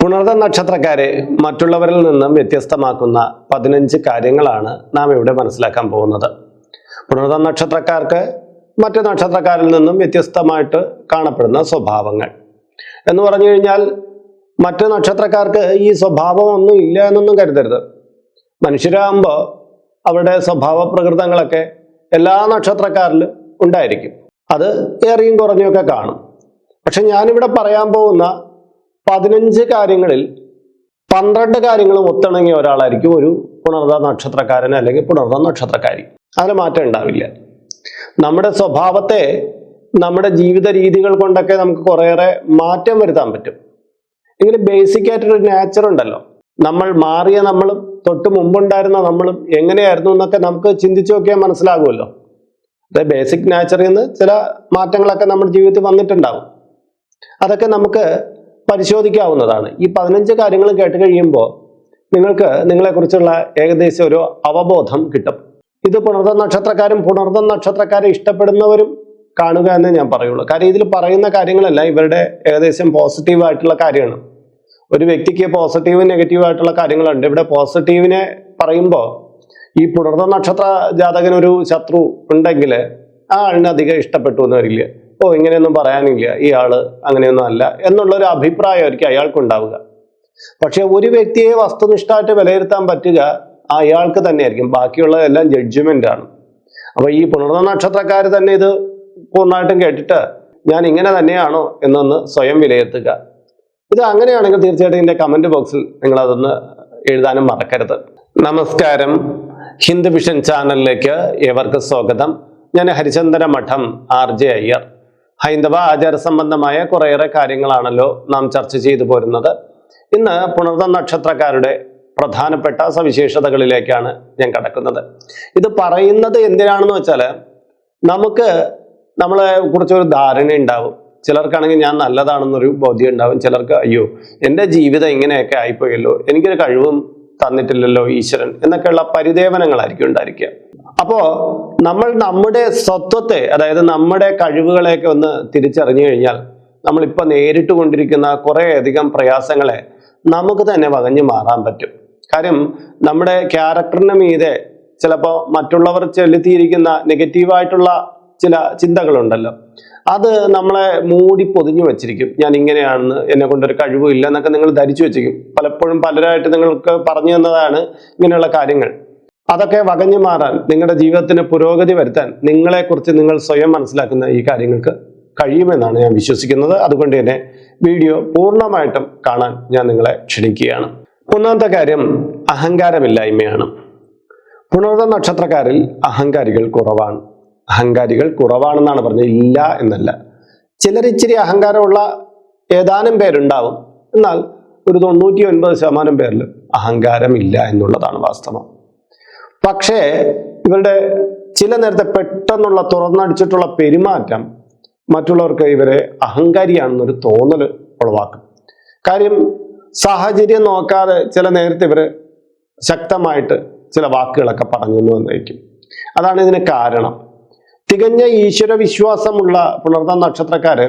പുണർത നക്ഷത്രക്കാരെ മറ്റുള്ളവരിൽ നിന്നും വ്യത്യസ്തമാക്കുന്ന പതിനഞ്ച് കാര്യങ്ങളാണ് നാം ഇവിടെ മനസ്സിലാക്കാൻ പോകുന്നത്. പുണർത നക്ഷത്രക്കാർക്ക് മറ്റ് നക്ഷത്രക്കാരിൽ നിന്നും വ്യത്യസ്തമായിട്ട് കാണപ്പെടുന്ന സ്വഭാവങ്ങൾ. എന്ന് പറഞ്ഞു കഴിഞ്ഞാൽ മറ്റ് നക്ഷത്രക്കാർക്ക് ഈ സ്വഭാവമൊന്നും ഇല്ല എന്നൊന്നും കരുതരുത്. മനുഷ്യരാകുമ്പോൾ അവരുടെ സ്വഭാവ പ്രകൃതങ്ങളൊക്കെ എല്ലാ നക്ഷത്രക്കാരിലും ഉണ്ടായിരിക്കും. അത് ഏറിയും കുറഞ്ഞൊക്കെ കാണും. പക്ഷെ ഞാനിവിടെ പറയാൻ പോകുന്ന പതിനഞ്ച് കാര്യങ്ങളിൽ പന്ത്രണ്ട് കാര്യങ്ങളും ഒത്തിണങ്ങിയ ഒരാളായിരിക്കും ഒരു പുണർത നക്ഷത്രക്കാരൻ അല്ലെങ്കിൽ പുണർത നക്ഷത്രക്കാരി. അതിൽ മാറ്റം ഉണ്ടാവില്ല. നമ്മുടെ സ്വഭാവത്തെ നമ്മുടെ ജീവിത രീതികൾ കൊണ്ടൊക്കെ നമുക്ക് കുറേയേറെ മാറ്റം വരുത്താൻ പറ്റും. ഇങ്ങനെ ബേസിക് ആയിട്ടൊരു നാച്ചർ ഉണ്ടല്ലോ. നമ്മൾ മാറിയ നമ്മളും തൊട്ട് മുമ്പുണ്ടായിരുന്ന നമ്മളും എങ്ങനെയായിരുന്നു എന്നൊക്കെ നമുക്ക് ചിന്തിച്ചു നോക്കിയാൽ മനസ്സിലാകുമല്ലോ. അതായത് ബേസിക് നാച്ചറിൽ നിന്ന് ചില മാറ്റങ്ങളൊക്കെ നമ്മുടെ ജീവിതത്തിൽ വന്നിട്ടുണ്ടാവും. അതൊക്കെ നമുക്ക് പരിശോധിക്കാവുന്നതാണ്. ഈ പതിനഞ്ച് കാര്യങ്ങൾ കേട്ട് കഴിയുമ്പോൾ നിങ്ങൾക്ക് നിങ്ങളെക്കുറിച്ചുള്ള ഏകദേശം ഒരു അവബോധം കിട്ടും. ഇത് പുണർത നക്ഷത്രക്കാരും പുണർത നക്ഷത്രക്കാരെ ഇഷ്ടപ്പെടുന്നവരും കാണുക എന്നേ ഞാൻ പറയുള്ളൂ. കാര്യം ഇതിൽ പറയുന്ന കാര്യങ്ങളല്ല ഇവരുടെ ഏകദേശം പോസിറ്റീവ് ആയിട്ടുള്ള കാര്യമാണ്. ഒരു വ്യക്തിക്ക് പോസിറ്റീവ് നെഗറ്റീവ് ആയിട്ടുള്ള കാര്യങ്ങളുണ്ട്. ഇവിടെ പോസിറ്റീവിനെ പറയുമ്പോൾ ഈ പുണർത നക്ഷത്ര ജാതകന് ഒരു ശത്രു ഉണ്ടെങ്കിൽ ആ ആളിനെ അധികം ഇഷ്ടപ്പെട്ടു എന്ന് വരില്ല. ഓ ഇങ്ങനെയൊന്നും പറയാനില്ല. ആൾ അങ്ങനെയൊന്നും അല്ല എന്നുള്ളൊരു അഭിപ്രായമായിരിക്കും അയാൾക്ക് ഉണ്ടാവുക പക്ഷെ ഒരു വ്യക്തിയെ വസ്തുനിഷ്ഠമായിട്ട് വിലയിരുത്താൻ പറ്റുക അയാൾക്ക് തന്നെയായിരിക്കും. ബാക്കിയുള്ളതെല്ലാം ജഡ്ജ്മെന്റ് ആണ്. അപ്പൊ ഈ പുണർന്ന നക്ഷത്രക്കാർ തന്നെ ഇത് പൂർണമായിട്ടും കേട്ടിട്ട് ഞാൻ ഇങ്ങനെ തന്നെയാണോ എന്നൊന്ന് സ്വയം വിലയിരുത്തുക. ഇത് അങ്ങനെയാണെങ്കിൽ തീർച്ചയായിട്ടും എന്റെ കമന്റ് ബോക്സിൽ നിങ്ങൾ അതൊന്ന് എഴുതാനും മറക്കരുത്. നമസ്കാരം. ഹിന്ദു വിഷൻ ചാനലിലേക്ക് ഏവർക്ക് സ്വാഗതം. ഞാൻ ഹരിചന്ദന മഠം ആർ ജെ അയ്യർ. ഹൈന്ദവ ആചാര സംബന്ധമായ കുറേയേറെ കാര്യങ്ങളാണല്ലോ നാം ചർച്ച ചെയ്തു പോരുന്നത്. ഇന്ന് പുണർത നക്ഷത്രക്കാരുടെ പ്രധാനപ്പെട്ട സവിശേഷതകളിലേക്കാണ് ഞാൻ കടക്കുന്നത്. ഇത് പറയുന്നത് എന്തിനാണെന്ന് വെച്ചാൽ നമുക്ക് നമ്മളെ കുറിച്ചൊരു ധാരണ ഉണ്ടാവും ചിലർക്കാണെങ്കിൽ ഞാൻ നല്ലതാണെന്നൊരു ബോധ്യം ഉണ്ടാവും ചിലർക്ക് അയ്യോ എന്റെ ജീവിതം ഇങ്ങനെയൊക്കെ ആയിപ്പോയല്ലോ എനിക്കൊരു കഴിവും തന്നിട്ടില്ലല്ലോ ഈശ്വരൻ എന്നൊക്കെയുള്ള പരിദേവനങ്ങളായിരിക്കും ഉണ്ടായിരിക്കുക. അപ്പോ നമ്മൾ നമ്മുടെ സ്വത്വത്തെ അതായത് നമ്മുടെ കഴിവുകളെയൊക്കെ ഒന്ന് തിരിച്ചറിഞ്ഞു കഴിഞ്ഞാൽ നമ്മളിപ്പോൾ നേരിട്ട് കൊണ്ടിരിക്കുന്ന കുറേയധികം പ്രയാസങ്ങളെ നമുക്ക് തന്നെ വകഞ്ഞു മാറാൻ പറ്റും. കാര്യം നമ്മുടെ ക്യാരക്ടറിന് മീതെ ചിലപ്പോൾ മറ്റുള്ളവർ ചെലുത്തിയിരിക്കുന്ന നെഗറ്റീവായിട്ടുള്ള ചില ചിന്തകളുണ്ടല്ലോ. അത് നമ്മളെ മൂടി പൊതിഞ്ഞു വെച്ചിരിക്കും. ഞാൻ ഇങ്ങനെയാണെന്ന് എന്നെ കൊണ്ടൊരു കഴിവില്ല എന്നൊക്കെ നിങ്ങൾ ധരിച്ചു വെച്ചിരിക്കും. പലപ്പോഴും പലരായിട്ട് നിങ്ങൾക്ക് പറഞ്ഞു തന്നതാണ് ഇങ്ങനെയുള്ള കാര്യങ്ങൾ. അതൊക്കെ വകഞ്ഞു മാറാൻ നിങ്ങളുടെ ജീവിതത്തിന് പുരോഗതി വരുത്താൻ നിങ്ങളെക്കുറിച്ച് നിങ്ങൾ സ്വയം മനസ്സിലാക്കുന്ന ഈ കാര്യങ്ങൾക്ക് കഴിയുമെന്നാണ് ഞാൻ വിശ്വസിക്കുന്നത്. അതുകൊണ്ട് തന്നെ വീഡിയോ പൂർണമായിട്ടും കാണാൻ ഞാൻ നിങ്ങളെ ക്ഷണിക്കുകയാണ്. ഒന്നാമത്തെ കാര്യം അഹങ്കാരമില്ലായ്മയാണ്. പുണർവ നക്ഷത്രക്കാരിൽ അഹങ്കാരികൾ കുറവാണ്. അഹങ്കാരികൾ കുറവാണെന്നാണ് പറഞ്ഞത്. ഇല്ല എന്നല്ല. ചിലർ ഇച്ചിരി അഹങ്കാരമുള്ള ഏതാനും പേരുണ്ടാവും. എന്നാൽ ഒരു തൊണ്ണൂറ്റി ഒൻപത് ശതമാനം പേരിൽ അഹങ്കാരമില്ല എന്നുള്ളതാണ് വാസ്തവം. പക്ഷേ ഇവരുടെ ചില നേരത്തെ പെട്ടെന്നുള്ള തുറന്നടിച്ചിട്ടുള്ള പെരുമാറ്റം മറ്റുള്ളവർക്ക് ഇവരെ അഹങ്കാരിയാണെന്നൊരു തോന്നൽ ഉളവാക്കും. കാര്യം സാഹചര്യം നോക്കാതെ ചില നേരത്തെ ഇവർ ശക്തമായിട്ട് ചില വാക്കുകളൊക്കെ പറഞ്ഞു വന്നേക്കും അതാണ് ഇതിന് കാരണം. തികഞ്ഞ ഈശ്വര വിശ്വാസമുള്ള പുണർന്ന നക്ഷത്രക്കാര്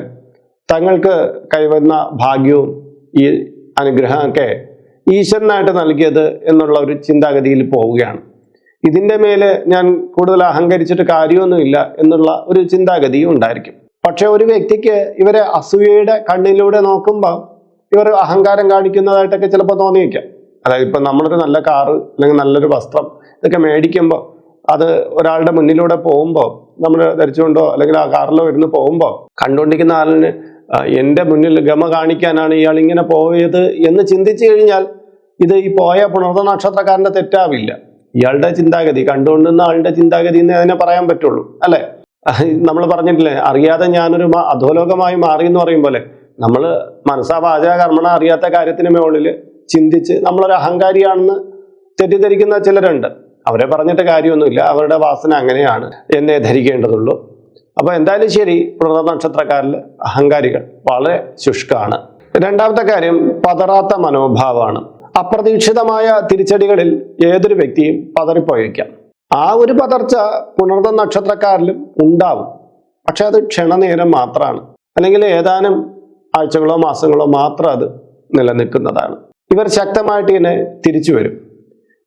തങ്ങൾക്ക് കൈവന്ന ഭാഗ്യവും ഈ അനുഗ്രഹമൊക്കെ ഈശ്വരനായിട്ട് നൽകിയത് എന്നുള്ള ഒരു ചിന്താഗതിയിൽ പോവുകയാണ്. ഇതിന്റെ മേലെ ഞാൻ കൂടുതൽ അഹങ്കരിച്ചിട്ട് കാര്യമൊന്നുമില്ല എന്നുള്ള ഒരു ചിന്താഗതിയും ഉണ്ടായിരിക്കും. പക്ഷെ ഒരു വ്യക്തിക്ക് ഇവരെ അസൂയയുടെ കണ്ണിലൂടെ നോക്കുമ്പോൾ ഇവർ അഹങ്കാരം കാണിക്കുന്നതായിട്ടൊക്കെ ചിലപ്പോൾ തോന്നിയേക്കാം. അതായത് ഇപ്പം നമ്മളൊരു നല്ല കാറ് അല്ലെങ്കിൽ നല്ലൊരു വസ്ത്രം ഇതൊക്കെ മേടിക്കുമ്പോൾ അത് ഒരാളുടെ മുന്നിലൂടെ പോകുമ്പോൾ നമ്മൾ ധരിച്ചുകൊണ്ടോ അല്ലെങ്കിൽ ആ കാറിലോ ഇരുന്ന് പോകുമ്പോൾ കണ്ടുകൊണ്ടിരിക്കുന്ന ആളിന് എന്റെ മുന്നിൽ ഗമ കാണിക്കാനാണ് ഇയാൾ ഇങ്ങനെ പോയത് എന്ന് ചിന്തിച്ചു കഴിഞ്ഞാൽ ഇത് ഈ പോയ പുണർന്ന നക്ഷത്രക്കാരന്റെ തെറ്റാവില്ല. ഇയാളുടെ ചിന്താഗതി കണ്ടുകൊണ്ടുന്ന ആളുടെ ചിന്താഗതി എന്ന് അതിനെ പറയാൻ പറ്റുള്ളൂ അല്ലെ? നമ്മൾ പറഞ്ഞിട്ടില്ലേ അറിയാതെ ഞാനൊരു അധോലോകമായി മാറി എന്ന് പറയും പോലെ. നമ്മൾ മനസ്സാ വാചക കർമ്മണ അറിയാത്ത കാര്യത്തിന് മുകളിൽ ചിന്തിച്ച് നമ്മളൊരു അഹങ്കാരിയാണെന്ന് തെറ്റിദ്ധരിക്കുന്ന ചിലരുണ്ട്. അവരെ പറഞ്ഞിട്ട് കാര്യമൊന്നുമില്ല അവരുടെ വാസന അങ്ങനെയാണ് എന്നെ ധരിക്കേണ്ടതുള്ളൂ. അപ്പൊ എന്തായാലും ശരി പുണർന്ന നക്ഷത്രക്കാരിൽ അഹങ്കാരികൾ വളരെ ശുഷ്കാണ്. രണ്ടാമത്തെ കാര്യം പതറാത്ത മനോഭാവമാണ്. അപ്രതീക്ഷിതമായ തിരിച്ചടികളിൽ ഏതൊരു വ്യക്തിയും പതറിപ്പോയിരിക്കാം. ആ ഒരു പതർച്ച പുണർന്ന നക്ഷത്രക്കാരിലും ഉണ്ടാവും. പക്ഷെ അത് ക്ഷണനേരം മാത്രമാണ്. അല്ലെങ്കിൽ ഏതാനും ആഴ്ചകളോ മാസങ്ങളോ മാത്രം അത് നിലനിൽക്കുന്നതാണ്. ഇവർ ശക്തമായിട്ട് ഇതിനെ തിരിച്ചു വരും.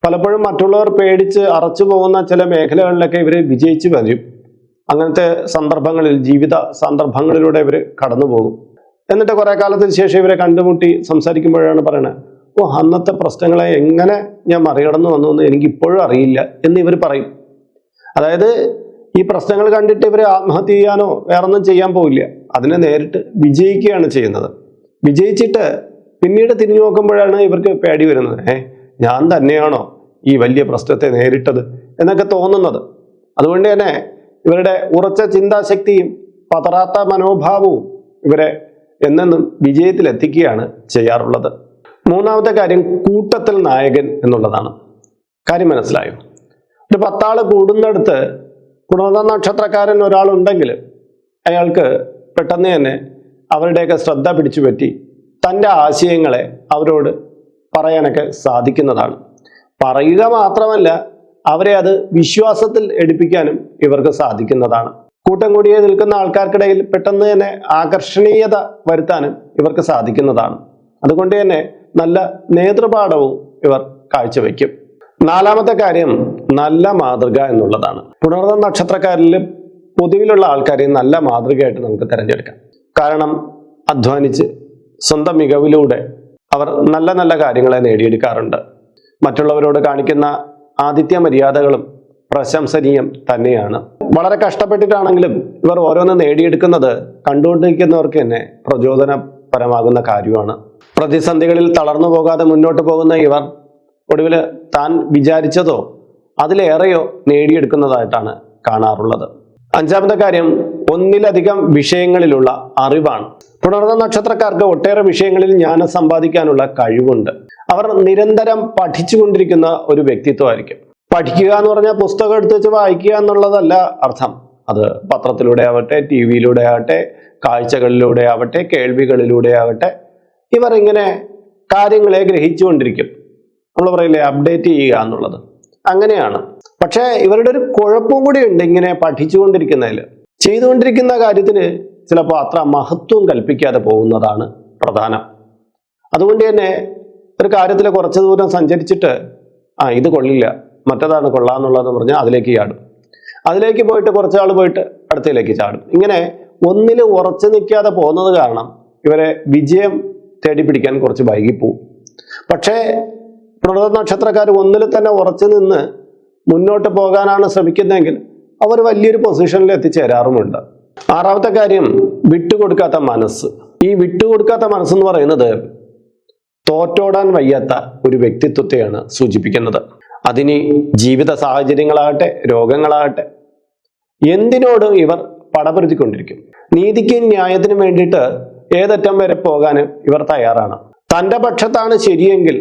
പലപ്പോഴും മറ്റുള്ളവർ പേടിച്ച് അറച്ചു പോകുന്ന ചില മേഖലകളിലൊക്കെ ഇവർ വിജയിച്ചു വരും. അങ്ങനത്തെ സന്ദർഭങ്ങളിൽ ജീവിത സന്ദർഭങ്ങളിലൂടെ ഇവർ കടന്നു പോകും എന്നിട്ട് കുറെ കാലത്തിന് ശേഷം ഇവരെ കണ്ടുമുട്ടി സംസാരിക്കുമ്പോഴാണ് പറയുന്നത് ഓ അന്നത്തെ പ്രശ്നങ്ങളെ എങ്ങനെ ഞാൻ മറികടന്നു വന്നു എന്ന് എനിക്ക് ഇപ്പോഴും അറിയില്ല എന്ന് ഇവർ പറയും. അതായത് ഈ പ്രശ്നങ്ങൾ കണ്ടിട്ട് ഇവർ ആത്മഹത്യ ചെയ്യാനോ വേറൊന്നും ചെയ്യാൻ പോവില്ല. അതിനെ നേരിട്ട് വിജയിക്കുകയാണ് ചെയ്യുന്നത്. വിജയിച്ചിട്ട് പിന്നീട് തിരിഞ്ഞു നോക്കുമ്പോഴാണ് ഇവർക്ക് പേടി വരുന്നത്. ഏ ഞാൻ തന്നെയാണോ ഈ വലിയ പ്രശ്നത്തെ നേരിട്ടത് എന്നൊക്കെ തോന്നുന്നത്. അതുകൊണ്ട് തന്നെ ഇവരുടെ ഉറച്ച ചിന്താശക്തിയും പതറാത്ത മനോഭാവവും ഇവരെ എന്നെന്നും വിജയത്തിലെത്തിക്കുകയാണ് ചെയ്യാറുള്ളത്. മൂന്നാമത്തെ കാര്യം കൂട്ടത്തിൽ നായകൻ എന്നുള്ളതാണ്. കാര്യം മനസ്സിലായോ? ഒരു പത്താൾ കൂടുന്നിടത്ത് പുണർന്ന നക്ഷത്രക്കാരൻ ഒരാളുണ്ടെങ്കിൽ അയാൾക്ക് പെട്ടെന്ന് തന്നെ അവരുടെയൊക്കെ ശ്രദ്ധ പിടിച്ചു പറ്റി തന്റെ ആശയങ്ങളെ അവരോട് പറയാനൊക്കെ സാധിക്കുന്നതാണ്. പറയുക മാത്രമല്ല അവരെ അത് വിശ്വാസത്തിൽ എടുപ്പിക്കാനും ഇവർക്ക് സാധിക്കുന്നതാണ്. കൂട്ടം കൂടിയേ നിൽക്കുന്ന ആൾക്കാർക്കിടയിൽ പെട്ടെന്ന് തന്നെ ആകർഷണീയത വരുത്താനും ഇവർക്ക് സാധിക്കുന്നതാണ്. അതുകൊണ്ട് തന്നെ നല്ല നേതൃപാഠവും ഇവർ കാഴ്ചവെക്കും. നാലാമത്തെ കാര്യം നല്ല മാതൃക എന്നുള്ളതാണ്. പുണർന്ന നക്ഷത്രക്കാരിൽ പൊതുവിലുള്ള ആൾക്കാരെ നല്ല മാതൃകയായിട്ട് നമുക്ക് തിരഞ്ഞെടുക്കാം. കാരണം അധ്വാനിച്ച് സ്വന്തം മികവിലൂടെ അവർ നല്ല നല്ല കാര്യങ്ങളെ നേടിയെടുക്കാറുണ്ട്. മറ്റുള്ളവരോട് കാണിക്കുന്ന ആതിഥ്യ മര്യാദകളും പ്രശംസനീയം തന്നെയാണ്. വളരെ കഷ്ടപ്പെട്ടിട്ടാണെങ്കിലും ഇവർ ഓരോന്ന് നേടിയെടുക്കുന്നത് കണ്ടുകൊണ്ടിരിക്കുന്നവർക്ക് തന്നെ പ്രചോദനപരമാകുന്ന കാര്യമാണ്. പ്രതിസന്ധികളിൽ തളർന്നു പോകാതെ മുന്നോട്ട് പോകുന്ന ഇവർ ഒടുവിൽ താൻ വിചാരിച്ചതോ അതിലേറെയോ നേടിയെടുക്കുന്നതായിട്ടാണ് കാണാറുള്ളത്. അഞ്ചാമത്തെ കാര്യം ഒന്നിലധികം വിഷയങ്ങളിലുള്ള അറിവാണ്. പുണർന്ന നക്ഷത്രക്കാർക്ക് ഒട്ടേറെ വിഷയങ്ങളിൽ ജ്ഞാനം സമ്പാദിക്കാനുള്ള കഴിവുണ്ട്. അവർ നിരന്തരം പഠിച്ചുകൊണ്ടിരിക്കുന്ന ഒരു വ്യക്തിത്വമായിരിക്കും. പഠിക്കുക എന്ന് പറഞ്ഞാൽ പുസ്തകം എടുത്ത് വെച്ച് വായിക്കുക എന്നുള്ളതല്ല അർത്ഥം. അത് പത്രത്തിലൂടെ ആവട്ടെ ടി വിയിലൂടെ ആവട്ടെ കാഴ്ചകളിലൂടെ ആവട്ടെ കേൾവികളിലൂടെ ആവട്ടെ ഇവർ ഇങ്ങനെ കാര്യങ്ങളെ ഗ്രഹിച്ചുകൊണ്ടിരിക്കും. നമ്മൾ പറയില്ലേ അപ്ഡേറ്റ് ചെയ്യുക എന്നുള്ളത്. അങ്ങനെയാണ്. പക്ഷേ ഇവരുടെ ഒരു കുഴപ്പവും കൂടി ഉണ്ട് ഇങ്ങനെ പഠിച്ചുകൊണ്ടിരിക്കുന്നതിൽ. ചെയ്തുകൊണ്ടിരിക്കുന്ന കാര്യത്തിന് ചിലപ്പോൾ അത്ര മഹത്വം കൽപ്പിക്കാതെ പോകുന്നതാണ് പ്രധാനം. അതുകൊണ്ട് തന്നെ ഒരു കാര്യത്തിൽ കുറച്ച് ദൂരം സഞ്ചരിച്ചിട്ട് ആ ഇത് കൊള്ളില്ല മറ്റേതാണ് കൊള്ളാന്നുള്ളതെന്ന് പറഞ്ഞാൽ അതിലേക്ക് ചാടും. അതിലേക്ക് പോയിട്ട് കുറച്ചാൾ പോയിട്ട് അടുത്തയിലേക്ക് ചാടും. ഇങ്ങനെ ഒന്നിൽ ഉറച്ചു നിൽക്കാതെ പോകുന്നത് കാരണം ഇവരെ വിജയം തേടി പിടിക്കാൻ കുറച്ച് വൈകിപ്പോവും. പക്ഷേ പ്രണത നക്ഷത്രക്കാർ ഒന്നിൽ തന്നെ ഉറച്ചു നിന്ന് മുന്നോട്ട് പോകാനാണ് ശ്രമിക്കുന്നതെങ്കിൽ അവർ വലിയൊരു പൊസിഷനിൽ എത്തിച്ചേരാറുമുണ്ട്. ആറാമത്തെ കാര്യം വിട്ടുകൊടുക്കാത്ത മനസ്സ്. ഈ വിട്ടുകൊടുക്കാത്ത മനസ്സെന്ന് പറയുന്നത് തോറ്റോടാൻ വയ്യാത്ത ഒരു വ്യക്തിത്വത്തെയാണ് സൂചിപ്പിക്കുന്നത്. അതിന് ജീവിത സാഹചര്യങ്ങളാകട്ടെ രോഗങ്ങളാകട്ടെ എന്തിനോടും ഇവർ പടപൊരുത്തിക്കൊണ്ടിരിക്കും നീതിക്കും ന്യായത്തിനും വേണ്ടിയിട്ട് ഏതറ്റം വരെ പോകാൻ ഇവർ തയ്യാറാണ്. തന്റെ പക്ഷത്താണ് ശരിയെങ്കിൽ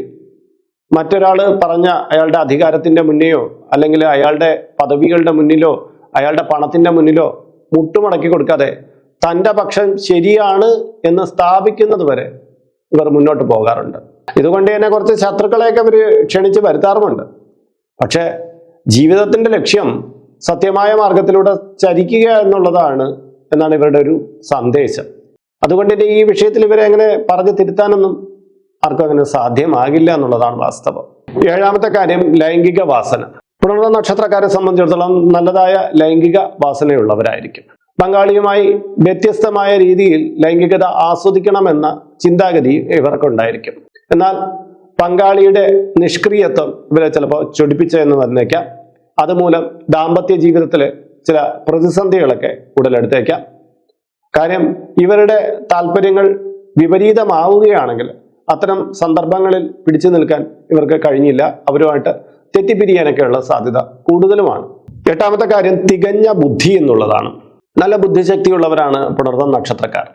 മറ്റൊരാൾ പറഞ്ഞ അയാളുടെ അധികാരത്തിന്റെ മുന്നെയോ അല്ലെങ്കിൽ അയാളുടെ പദവികളുടെ മുന്നിലോ അയാളുടെ പണത്തിന്റെ മുന്നിലോ മുട്ടുമടക്കി കൊടുക്കാതെ തന്റെ പക്ഷം ശരിയാണ് എന്ന് സ്ഥാപിക്കുന്നത് വരെ ഇവർ മുന്നോട്ട് പോകാറുണ്ട്. ഇതുകൊണ്ട് തന്നെ കുറച്ച് ശത്രുക്കളെയൊക്കെ ഇവർ ക്ഷണിച്ച് വരുത്താറുമുണ്ട്. പക്ഷേ ജീവിതത്തിന്റെ ലക്ഷ്യം സത്യമായ മാർഗത്തിലൂടെ ചരിക്കുക എന്നുള്ളതാണ് എന്നാണ് ഇവരുടെ ഒരു സന്ദേശം. അതുകൊണ്ട് ഈ വിഷയത്തിൽ ഇവരെ അങ്ങനെ പറഞ്ഞു തിരുത്താനൊന്നും ആർക്കും അങ്ങനെ സാധ്യമാകില്ല എന്നുള്ളതാണ് വാസ്തവം. ഏഴാമത്തെ കാര്യം ലൈംഗിക വാസന. പുണർന്ന നക്ഷത്രക്കാരെ സംബന്ധിച്ചിടത്തോളം നല്ലതായ ലൈംഗിക വാസനയുള്ളവരായിരിക്കും. പങ്കാളിയുമായി വ്യത്യസ്തമായ രീതിയിൽ ലൈംഗികത ആസ്വദിക്കണമെന്ന ചിന്താഗതി ഇവർക്കുണ്ടായിരിക്കും. എന്നാൽ പങ്കാളിയുടെ നിഷ്ക്രിയത്വം ഇവരെ ചിലപ്പോൾ ചൊടിപ്പിച്ചെന്ന് വന്നേക്കാം അതുമൂലം ദാമ്പത്യ ജീവിതത്തിലെ ചില പ്രതിസന്ധികളൊക്കെ ഉടലെടുത്തേക്കാം. കാര്യം ഇവരുടെ താല്പര്യങ്ങൾ വിപരീതമാവുകയാണെങ്കിൽ അത്തരം സന്ദർഭങ്ങളിൽ പിടിച്ചു നിൽക്കാൻ ഇവർക്ക് കഴിഞ്ഞില്ല. അവരുമായിട്ട് തെറ്റിപ്പിരിയാനൊക്കെയുള്ള സാധ്യത കൂടുതലുമാണ്. എട്ടാമത്തെ കാര്യം തികഞ്ഞ ബുദ്ധി എന്നുള്ളതാണ്. നല്ല ബുദ്ധിശക്തിയുള്ളവരാണ് പുണർന്ന നക്ഷത്രക്കാർ.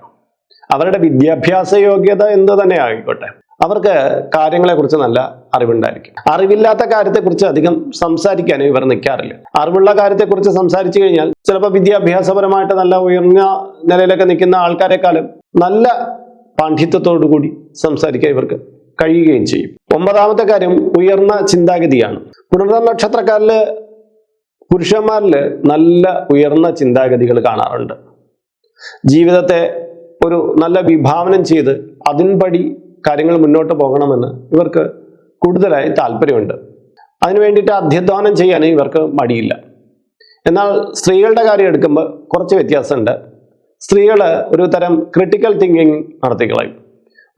അവരുടെ വിദ്യാഭ്യാസ യോഗ്യത എന്ത് തന്നെ ആയിക്കോട്ടെ. അവർക്ക് കാര്യങ്ങളെക്കുറിച്ച് നല്ല അറിവുണ്ടായിരിക്കും. അറിവില്ലാത്ത കാര്യത്തെക്കുറിച്ച് അധികം സംസാരിക്കാൻ ഇവർ നിൽക്കാറില്ല അറിവുള്ള കാര്യത്തെക്കുറിച്ച് സംസാരിച്ചു കഴിഞ്ഞാൽ ചിലപ്പോൾ വിദ്യാഭ്യാസപരമായിട്ട് നല്ല ഉയർന്ന നിലയിലൊക്കെ നിൽക്കുന്ന ആൾക്കാരെക്കാളും നല്ല പാണ്ഡിത്യത്തോടു കൂടി സംസാരിക്കാൻ ഇവർക്ക് കഴിയുകയും ചെയ്യും. ഒമ്പതാമത്തെ കാര്യം ഉയർന്ന ചിന്താഗതിയാണ്. പുണർന്ന നക്ഷത്രക്കാരിൽ പുരുഷന്മാരിൽ നല്ല ഉയർന്ന ചിന്താഗതികൾ കാണാറുണ്ട്. ജീവിതത്തെ ഒരു നല്ല വിഭാവനം ചെയ്ത് അതിൻപടി കാര്യങ്ങൾ മുന്നോട്ട് പോകണമെന്ന് ഇവർക്ക് കൂടുതലായി താല്പര്യമുണ്ട്. അതിനു വേണ്ടിയിട്ട് അധ്യധ്വാനം ചെയ്യാൻ ഇവർക്ക് മടിയില്ല. എന്നാൽ സ്ത്രീകളുടെ കാര്യം എടുക്കുമ്പോൾ കുറച്ച് വ്യത്യാസമുണ്ട്. സ്ത്രീകൾ ഒരു തരം ക്രിട്ടിക്കൽ തിങ്കിങ് നടത്തിക്കളയും.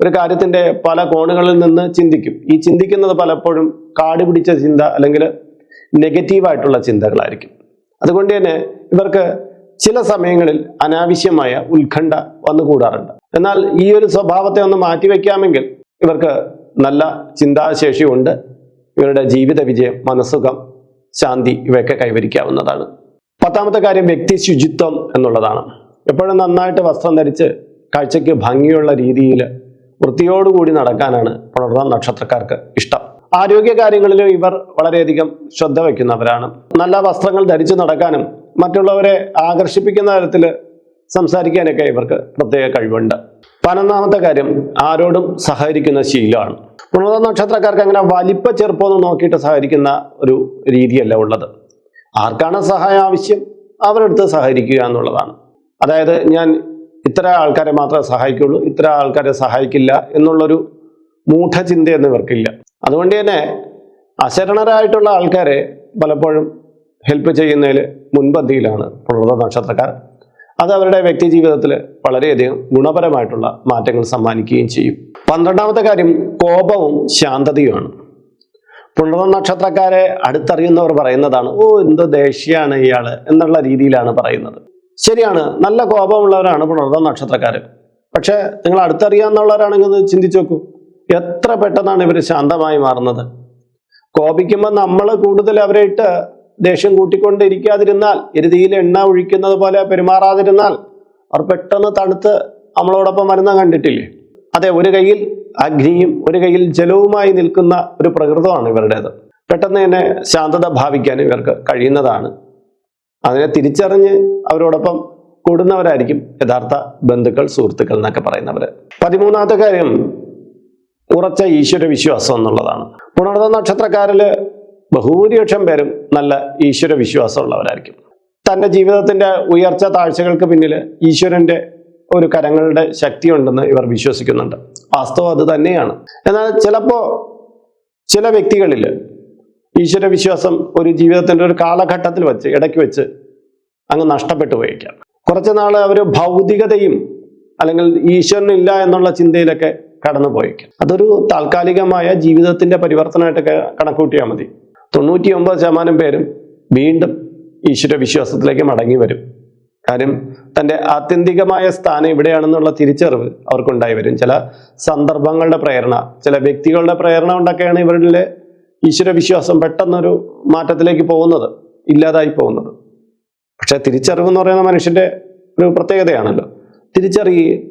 ഒരു കാര്യത്തിന്റെ പല കോണുകളിൽ നിന്ന് ചിന്തിക്കും. ഈ ചിന്തിക്കുന്നത് പലപ്പോഴും കാട് പിടിച്ച ചിന്ത അല്ലെങ്കിൽ നെഗറ്റീവായിട്ടുള്ള ചിന്തകളായിരിക്കും. അതുകൊണ്ട് തന്നെ ഇവർക്ക് ചില സമയങ്ങളിൽ അനാവശ്യമായ ഉത്കണ്ഠ വന്നുകൂടാറുണ്ട്. എന്നാൽ ഈ ഒരു സ്വഭാവത്തെ ഒന്ന് മാറ്റിവെക്കാമെങ്കിൽ ഇവർക്ക് നല്ല ചിന്താശേഷിയുണ്ട്. ഇവരുടെ ജീവിത വിജയം മനസ്സുഖം ശാന്തി ഇവയൊക്കെ കൈവരിക്കാവുന്നതാണ്. പത്താമത്തെ കാര്യം വ്യക്തി ശുചിത്വം എന്നുള്ളതാണ്. എപ്പോഴും നന്നായിട്ട് വസ്ത്രം ധരിച്ച് കാഴ്ചയ്ക്ക് ഭംഗിയുള്ള രീതിയിൽ വൃത്തിയോടുകൂടി നടക്കാനാണ് പുണർന്ന നക്ഷത്രക്കാർക്ക് ഇഷ്ടം. ആരോഗ്യ കാര്യങ്ങളിലും ഇവർ വളരെയധികം ശ്രദ്ധ വയ്ക്കുന്നവരാണ്. നല്ല വസ്ത്രങ്ങൾ ധരിച്ചു നടക്കാനും മറ്റുള്ളവരെ ആകർഷിപ്പിക്കുന്ന തരത്തിൽ സംസാരിക്കാനൊക്കെ ഇവർക്ക് പ്രത്യേക കഴിവുണ്ട്. പതിനൊന്നാമത്തെ കാര്യം ആരോടും സഹകരിക്കുന്ന ശീലമാണ്. പുണർന്ന നക്ഷത്രക്കാർക്ക് അങ്ങനെ വലിപ്പ ചെറുപ്പമൊന്നും നോക്കിയിട്ട് സഹകരിക്കുന്ന ഒരു രീതിയല്ല ഉള്ളത്. ആർക്കാണ് സഹായം ആവശ്യം? അവരെടുത്ത് സഹകരിക്കുക എന്നുള്ളതാണ്. അതായത് ഞാൻ ഇത്ര ആൾക്കാരെ മാത്രമേ സഹായിക്കുള്ളൂ ഇത്ര ആൾക്കാരെ സഹായിക്കില്ല എന്നുള്ളൊരു മൂഢചിന്തയൊന്നും ഇവർക്കില്ല. അതുകൊണ്ട് തന്നെ അശരണരായിട്ടുള്ള ആൾക്കാരെ പലപ്പോഴും ഹെൽപ്പ് ചെയ്യുന്നതിൽ മുൻപന്തിയിലാണ് പുണർന്ന നക്ഷത്രക്കാർ. അത് അവരുടെ വ്യക്തി ജീവിതത്തിൽ വളരെയധികം ഗുണപരമായിട്ടുള്ള മാറ്റങ്ങൾ സമ്മാനിക്കുകയും ചെയ്യും. പന്ത്രണ്ടാമത്തെ കാര്യം കോപവും ശാന്തതയുമാണ്. പുണർന്ന നക്ഷത്രക്കാരെ അടുത്തറിയുന്നവർ പറയുന്നതാണ് ഓ എന്ത് ദേഷ്യാണ് ഇയാൾ എന്നുള്ള രീതിയിലാണ് പറയുന്നത്. ശരിയാണ് നല്ല കോപമുള്ളവരാണ് പുണർന്ന നക്ഷത്രക്കാർ പക്ഷേ നിങ്ങൾ അടുത്തറിയാവുന്നവരാണെങ്കിൽ ചിന്തിച്ചു നോക്കൂ എത്ര പെട്ടെന്നാണ് ഇവർ ശാന്തമായി മാറുന്നത്? കോപിക്കുമ്പോൾ നമ്മൾ കൂടുതൽ അവരെ ഇട്ട് ദേഷ്യം കൂട്ടിക്കൊണ്ടിരിക്കാതിരുന്നാൽ എരുതിയിൽ എണ്ണ ഒഴിക്കുന്നത് പോലെ പെരുമാറാതിരുന്നാൽ അവർ പെട്ടെന്ന് തണുത്ത് നമ്മളോടൊപ്പം വരുന്ന കണ്ടിട്ടില്ലേ? അതെ ഒരു കയ്യിൽ അഗ്നിയും ഒരു കയ്യിൽ ജലവുമായി നിൽക്കുന്ന ഒരു പ്രകൃതമാണ് ഇവരുടേത്. പെട്ടെന്ന് തന്നെ ശാന്തത ഭാവിക്കാൻ ഇവർക്ക് കഴിയുന്നതാണ്. അതിനെ തിരിച്ചറിഞ്ഞ് അവരോടൊപ്പം കൂടുന്നവരായിരിക്കും യഥാർത്ഥ ബന്ധുക്കൾ സുഹൃത്തുക്കൾ എന്നൊക്കെ പറയുന്നവർ പതിമൂന്നാമത്തെ കാര്യം ഉറച്ച ഈശ്വര വിശ്വാസം എന്നുള്ളതാണ്. പുണർന്ന നക്ഷത്രക്കാരിൽ ബഹുഭൂരിപക്ഷം പേരും നല്ല ഈശ്വര വിശ്വാസമുള്ളവരായിരിക്കും. തന്റെ ജീവിതത്തിന്റെ ഉയർച്ച താഴ്ചകൾക്ക് പിന്നിൽ ഈശ്വരന്റെ ഒരു കരങ്ങളുടെ ശക്തി ഉണ്ടെന്ന് ഇവർ വിശ്വസിക്കുന്നുണ്ട്. വാസ്തവം അത് തന്നെയാണ്. എന്നാൽ ചിലപ്പോൾ ചില വ്യക്തികളിൽ ഈശ്വര വിശ്വാസം ഒരു ജീവിതത്തിന്റെ ഒരു കാലഘട്ടത്തിൽ വെച്ച് ഇടയ്ക്ക് വെച്ച് അങ്ങ് നഷ്ടപ്പെട്ടു പോയേക്കാം. കുറച്ച് നാൾ അവർ ഭൗതികതയും അല്ലെങ്കിൽ ഈശ്വരനില്ല എന്നുള്ള ചിന്തയിലൊക്കെ കടന്നു പോയേക്കാം അതൊരു താൽക്കാലികമായ ജീവിതത്തിന്റെ പരിവർത്തനമായിട്ടൊക്കെ കണക്കൂട്ടിയാൽ മതി. തൊണ്ണൂറ്റി ഒമ്പത് ശതമാനം പേരും വീണ്ടും ഈശ്വര വിശ്വാസത്തിലേക്ക് മടങ്ങി വരും. കാര്യം തന്റെ ആത്യന്തികമായ സ്ഥാനം ഇവിടെയാണെന്നുള്ള തിരിച്ചറിവ് അവർക്കുണ്ടായി വരും. ചില സന്ദർഭങ്ങളുടെ പ്രേരണ ചില വ്യക്തികളുടെ പ്രേരണ കൊണ്ടൊക്കെയാണ് ഇവരുടെ ഈശ്വര വിശ്വാസം പെട്ടെന്നൊരു മാറ്റത്തിലേക്ക് പോകുന്നത് ഇല്ലാതായി പോകുന്നത്. പക്ഷെ തിരിച്ചറിവ് എന്ന് പറയുന്ന മനുഷ്യന്റെ ഒരു പ്രത്യേകതയാണല്ലോ. തിരിച്ചറിയുകയും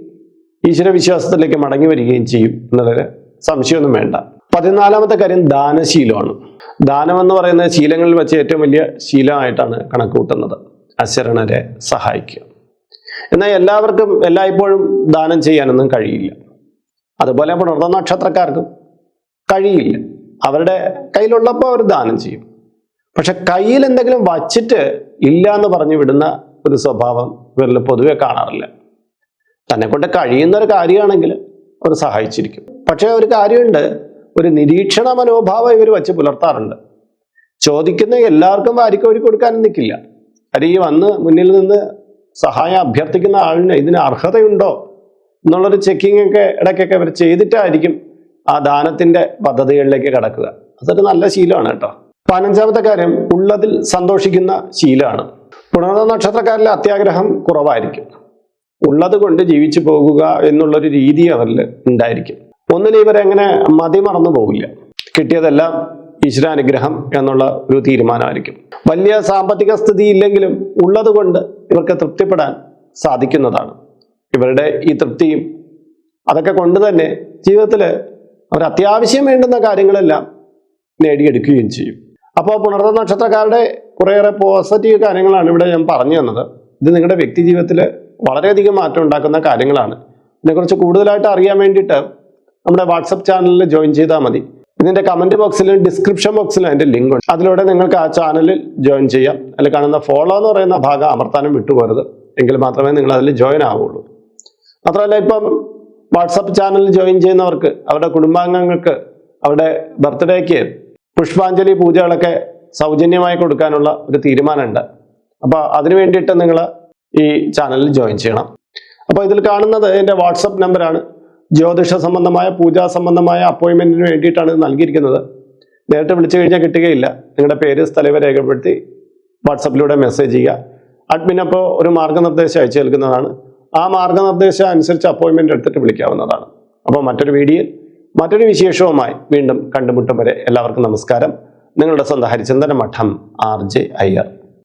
ഈശ്വര വിശ്വാസത്തിലേക്ക് മടങ്ങി വരികയും ചെയ്യും എന്നുള്ളൊരു സംശയമൊന്നും വേണ്ട. പതിനാലാമത്തെ കാര്യം ദാനശീലമാണ്. ദാനം എന്ന് പറയുന്നത് ശീലങ്ങളിൽ വെച്ച് ഏറ്റവും വലിയ ശീലമായിട്ടാണ് കണക്ക് കൂട്ടുന്നത് അശരണരെ സഹായിക്കുക. എന്നാൽ എല്ലാവർക്കും എല്ലായ്പ്പോഴും ദാനം ചെയ്യാനൊന്നും കഴിയില്ല. അതുപോലെ പുണർന്ന നക്ഷത്രക്കാർക്കും കഴിയില്ല. അവരുടെ കയ്യിലുള്ളപ്പോൾ അവർ ദാനം ചെയ്യും. പക്ഷെ കയ്യിൽ എന്തെങ്കിലും വച്ചിട്ട് ഇല്ല എന്ന് പറഞ്ഞു വിടുന്ന ഒരു സ്വഭാവം ഇവരിൽ പൊതുവെ കാണാറില്ല. തന്നെ കൊണ്ട് കഴിയുന്ന ഒരു കാര്യമാണെങ്കിൽ അവർ സഹായിച്ചിരിക്കും. പക്ഷേ ഒരു കാര്യമുണ്ട്. ഒരു നിരീക്ഷണ മനോഭാവം ഇവർ വെച്ച് പുലർത്താറുണ്ട്. ചോദിക്കുന്ന എല്ലാവർക്കും വാരിക്കോരി കൊടുക്കാൻ നിൽക്കില്ല ഈ വന്ന് മുന്നിൽ നിന്ന് സഹായം അഭ്യർത്ഥിക്കുന്ന ആളിന് ഇതിന് അർഹതയുണ്ടോ എന്നുള്ളൊരു ചെക്കിംഗ് ഒക്കെ ഇടയ്ക്കൊക്കെ അവർ ചെയ്തിട്ടായിരിക്കും ആ ദാനത്തിന്റെ പദ്ധതികളിലേക്ക് കടക്കുക. അതൊരു നല്ല ശീലമാണ് കേട്ടോ. പതിനഞ്ചാമത്തെ കാര്യം ഉള്ളതിൽ സന്തോഷിക്കുന്ന ശീലമാണ്. പുണർന്ന നക്ഷത്രക്കാരിലെ അത്യാഗ്രഹം കുറവായിരിക്കും. ഉള്ളത് കൊണ്ട് ജീവിച്ചു പോകുക എന്നുള്ളൊരു രീതി അവരിൽ ഉണ്ടായിരിക്കും. ഒന്നിനും ഇവരെങ്ങനെ മതി മറന്നു പോകില്ല കിട്ടിയതെല്ലാം ഈശ്വരാനുഗ്രഹം എന്നുള്ള ഒരു തീരുമാനമായിരിക്കും. വലിയ സാമ്പത്തിക സ്ഥിതി ഇല്ലെങ്കിലും ഉള്ളതുകൊണ്ട് ഇവർക്ക് തൃപ്തിപ്പെടാൻ സാധിക്കുന്നതാണ്. ഇവരുടെ ഈ തൃപ്തിയും അതൊക്കെ കൊണ്ട് തന്നെ ജീവിതത്തിൽ അവർ അത്യാവശ്യം വേണ്ടുന്ന കാര്യങ്ങളെല്ലാം നേടിയെടുക്കുകയും ചെയ്യും. അപ്പോൾ പുണർന്ന നക്ഷത്രക്കാരുടെ കുറേയേറെ പോസിറ്റീവ് കാര്യങ്ങളാണ് ഇവിടെ ഞാൻ പറഞ്ഞു തന്നത്. ഇത് നിങ്ങളുടെ വ്യക്തി ജീവിതത്തിൽ വളരെയധികം മാറ്റം ഉണ്ടാക്കുന്ന കാര്യങ്ങളാണ്. ഇതിനെക്കുറിച്ച് കൂടുതലായിട്ട് അറിയാൻ വേണ്ടിയിട്ട് നമ്മുടെ വാട്സപ്പ് ചാനലിൽ ജോയിൻ ചെയ്താൽ മതി. ഇതിന്റെ കമന്റ് ബോക്സിലും ഡിസ്ക്രിപ്ഷൻ ബോക്സിലും അതിന്റെ ലിങ്ക് ഉണ്ട്. അതിലൂടെ നിങ്ങൾക്ക് ആ ചാനലിൽ ജോയിൻ ചെയ്യാം. അല്ലെങ്കിൽ കാണുന്ന ഫോളോ എന്ന് പറയുന്ന ഭാഗം അമർത്താനും വിട്ടുപോരുത് എങ്കിൽ മാത്രമേ നിങ്ങൾ അതിൽ ജോയിൻ ആവുള്ളൂ. മാത്രമല്ല ഇപ്പം വാട്സപ്പ് ചാനലിൽ ജോയിൻ ചെയ്യുന്നവർക്ക് അവരുടെ കുടുംബാംഗങ്ങൾക്ക് അവരുടെ ബർത്ത്ഡേക്ക് പുഷ്പാഞ്ജലി പൂജകളൊക്കെ സൗജന്യമായി കൊടുക്കാനുള്ള ഒരു തീരുമാനമുണ്ട്. അപ്പോൾ അതിനു വേണ്ടിയിട്ട് നിങ്ങൾ ഈ ചാനലിൽ ജോയിൻ ചെയ്യണം. അപ്പോൾ ഇതിൽ കാണുന്നത് എന്റെ വാട്സപ്പ് നമ്പറാണ്. ജ്യോതിഷ സംബന്ധമായ പൂജാ സംബന്ധമായ അപ്പോയിൻമെന്റിന് വേണ്ടിയിട്ടാണ് ഇത് നൽകിയിരിക്കുന്നത്. നേരിട്ട് വിളിച്ചു കഴിഞ്ഞാൽ കിട്ടുകയില്ല. നിങ്ങളുടെ പേര് സ്ഥലവ രേഖപ്പെടുത്തി വാട്സപ്പിലൂടെ മെസ്സേജ് ചെയ്യുക. അഡ്മിൻ അപ്പോൾ ഒരു മാർഗനിർദ്ദേശം അയച്ചു നൽകുന്നതാണ്. ആ മാർഗനിർദ്ദേശം അനുസരിച്ച് അപ്പോയിൻമെന്റ് എടുത്തിട്ട് വിളിക്കാവുന്നതാണ്. അപ്പോൾ മറ്റൊരു വീഡിയോയിൽ മറ്റൊരു വിശേഷവുമായി വീണ്ടും കണ്ടുമുട്ടും വരെ എല്ലാവർക്കും നമസ്കാരം. നിങ്ങളുടെ സ്വന്തം ഹരിചന്ദന മഠം ആർ ജെ അയ്യർ.